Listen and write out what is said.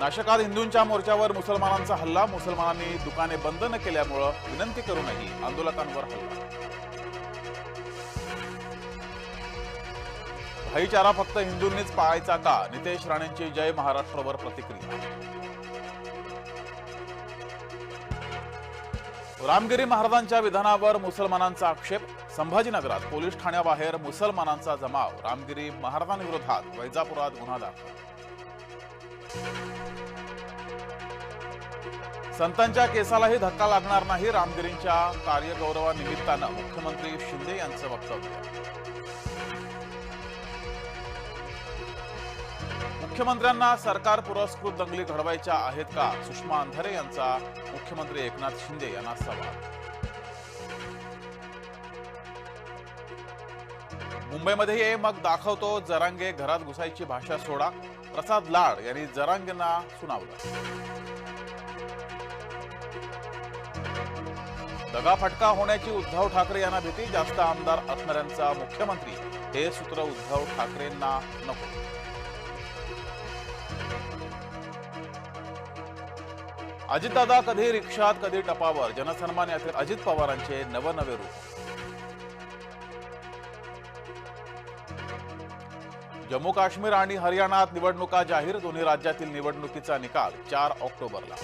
नाशकात हिंदूंच्या मोर्चावर मुसलमानांचा हल्ला मुसलमानांनी दुकाने बंद न केल्यामुळं विनंती करूनही आंदोलकांवर हल्ला. भाईचारा फक्त हिंदूंनीच पाळायचा का? नितेश राणेंची जय महाराष्ट्रवर प्रतिक्रिया रामगिरी महाराजांच्या विधानावर मुसलमानांचा आक्षेप संभाजीनगरात पोलीस ठाण्याबाहेर मुसलमानांचा जमाव रामगिरी महाराजांविरोधात वैजापुरात गुन्हा दाखल. संतांच्या केसालाही धक्का लागणार नाही रामगिरींच्या कार्यगौरवानिमित्तानं मुख्यमंत्री शिंदे यांचं वक्तव्य. मुख्यमंत्र्यांना सरकार पुरस्कृत दंगली घडवायच्या आहेत का? सुषमा अंधारे यांचा मुख्यमंत्री एकनाथ शिंदे यांना सवाल. मुंबईमध्ये मग दाखवतो जरांगे घरात घुसायची भाषा सोडा. प्रसाद लाड यांनी जरांगेंना सुनावलं. दगाफटका होण्याची उद्धव ठाकरे यांना भीती जास्त आमदार असणाऱ्यांचा मुख्यमंत्री हे सूत्र उद्धव ठाकरेंना नको. अजितदादा कधी रिक्षात कधी टपावर? जनसन्मान यात्रेत अजित पवारांचे नवनवे रूप. जम्मू काश्मीर आणि हरियाणात निवडणुका जाहीर दोन्ही राज्यातील निवडणुकीचा निकाल चार ऑक्टोबरला.